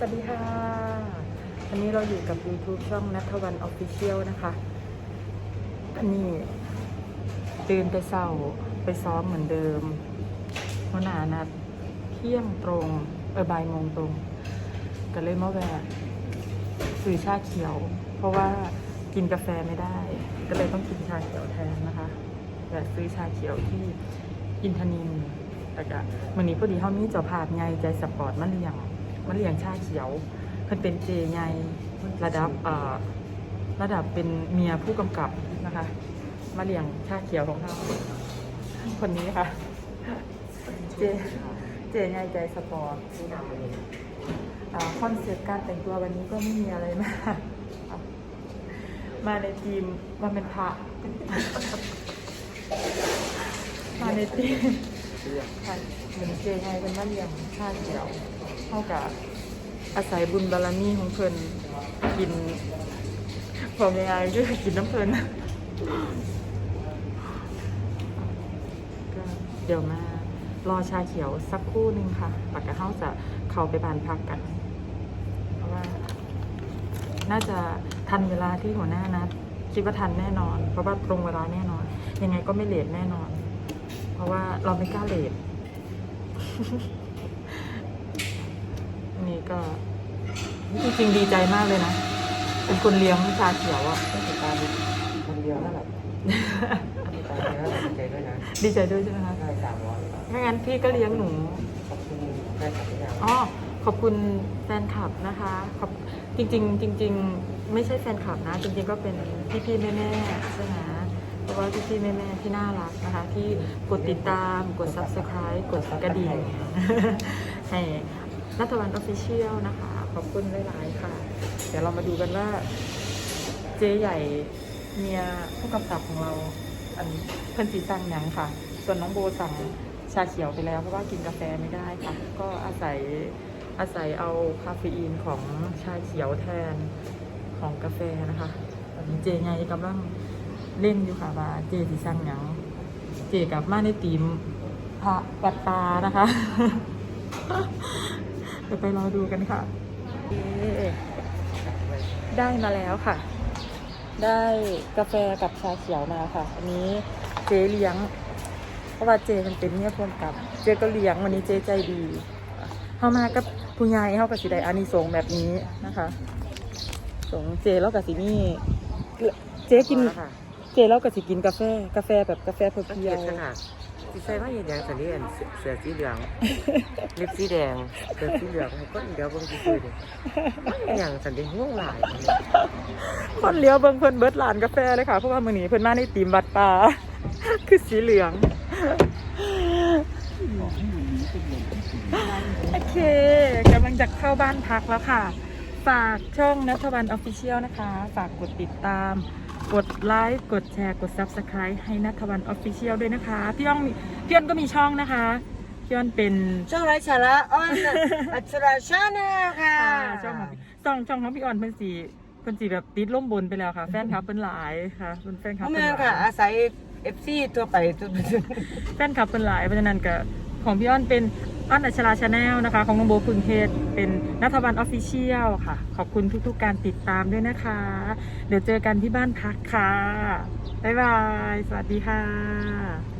สวัสดีค่ะ วันนี้เราอยู่กับ YouTube ช่องนัทวันออฟฟิเชียลนะคะอันนี้ตื่นแต่เช้าไปซ้อมเหมือนเดิมวันหนานัดเที่ยงตรงเออบ่ายโมงตรง ก็เลยมาแวะซื้อชาเขียว เพราะว่ากินกาแฟไม่ได้ ก็เลยต้องกินชาเขียวแทนนะคะแวะซื้อชาเขียวที่อินทนินแต่ก็วันนี้พอดีเขามีเจ้าภาพไงใจสปอร์ตมะเรียง มะเรียงชาเขียวเพิ่นเป็นเจไงระดับเอ่อระดับเป็นเมียผู้กำกับนะคะมะเรียงชาเขียวของเราคนนี้ค่ะ เจเจไงใจสปอร์ตอ่าคอนเซ็ปต์การแต่งตัววันนี้ก็ไม่มีอะไรมากมาในทีมมันเป็นพระมาในทีมเหมือนเจไงเป็นมะเรียงชาเขียว เท่ากับอาศัยบุญบารมีของเพิ่นกินผมยังไงก็กินน้ำเพิ่นก็เดี๋ยวมารอชาเขียวสักครู่หนึ่งค่ะปากกะเฮาจะเข้าไปบานพักกัน เพราะว่า น่าจะทันเวลาที่หัวหน้านัดคิดว่าทันแน่นอน เพราะว่าตรงเวลาแน่นอน ยังไงก็ไม่เลทแน่นอน เพราะว่าเราไม่กล้าเลท ก็จริงๆดีใจมากเลยนะ เป็นคนเลี้ยงชาเขียวอะต้องติดตามคนเดียวนั่นแหละติดตามแล้วติดใจด้วยนะดีใจด้วยใช่ไหมคะได้สามร้อยถ้างั้นพี่ก็เลี้ยงหนูขอบคุณได้ขับทุกอย่างอ๋อขอบคุณแฟนคลับนะคะขอบจริง ๆ จริง ๆ ไม่ใช่แฟนคลับนะ จริง ๆ ก็เป็นพี่ๆแม่ๆใช่ไหมเพราะว่าพี่ๆแม่ๆที่น่ารักนะคะ ที่กดติดตามกด subscribe กดกระดิ่งให้ รัฐวันออฟฟิเชียลนะคะ ขอบคุณหลายๆค่ะ เดี๋ยวเรามาดูกันว่า เจ๊ใหญ่เมียผู้กำกับของเรา อันเพิ่นสีสั่งหยังค่ะ ส่วนน้องโบสั่งชาเขียวไปแล้วเพราะว่ากินกาแฟไม่ได้ค่ะ ก็อาศัยอาศัยเอาคาเฟอีนของชาเขียวแทนของกาแฟนะคะตอนนี้เจไงกำลังเล่นอยู่ค่ะว่าเจสีสั่งหยังเจกับมาในทีมพระวัดตานะคะ เดี๋ยวไปรอดูกันค่ะเย้ได้มาแล้วค่ะ ได้กาแฟกับชาเขียวมาค่ะ อันนี้เจเลี้ยง เพราะว่าเจมันเป็นเนี่ยพวมกับ เจก็เลี้ยงวันนี้เจใจดีเข้ามากับผู้ใหญ่เข้ากับสีไดอานิสงส์แบบนี้นะคะ สงเจแล้วกับสีนี่เจกินค่ะเจแล้วกับสีกินกาแฟ กาแฟแบบกาแฟเพีสังยเกวตขนาดที่ ใส่ว่าอย่างอย่างสันนี่เสือสีเหลืองลิปสีแดงเสือสีเหลืองก็เดี๋ยวเบิ่งสิคือดิอย่างสันนี่ง่วงหลายๆคนเลี้ยวเบิ่งเพิ่นเบิดหลานกาแฟเลยค่ะ เพราะว่ามื้อนี้เพิ่นมาในตีมวัดป่า คือสีเหลือง โอเคกำลังจะเข้าบ้านพักแล้วค่ะ ฝากช่องนัทวันออฟฟิเชียลนะคะ ฝากกดติดตาม กดไลค์กดแชร์กด Subscribe ให้นัทวันออฟฟิเชียลด้วยนะคะ พี่อ้องมีพี่อ้อนก็มีช่องนะคะพี่อ้อนเป็นช่องไร้สาระอ้อนอัจฉริชาแนลค่ะอ่าช่องของพี่ช่องช่องของพี่อ้อนเพิ่นสีเพิ่นสีแบบติดล่มบนไปแล้วค่ะ แฟนคลับเพิ่นหลายค่ะเพิ่นแฟนคลับพ่อเพิ่แม่นหค่ะลายอาศัยเอฟซีตัวไปตัวแฟนคลับเป็นหลายเพราะฉะนั้นก็ของพี่อ้อนเป็น อ้อนอัชราชาแนลนะคะ ของน้องโบพึงเทศเป็นนัทวันออฟฟิเชียลค่ะ ขอบคุณทุกๆการติดตามด้วยนะคะ เดี๋ยวเจอกันที่บ้านพักค่ะ บ๊ายบาย สวัสดีค่ะ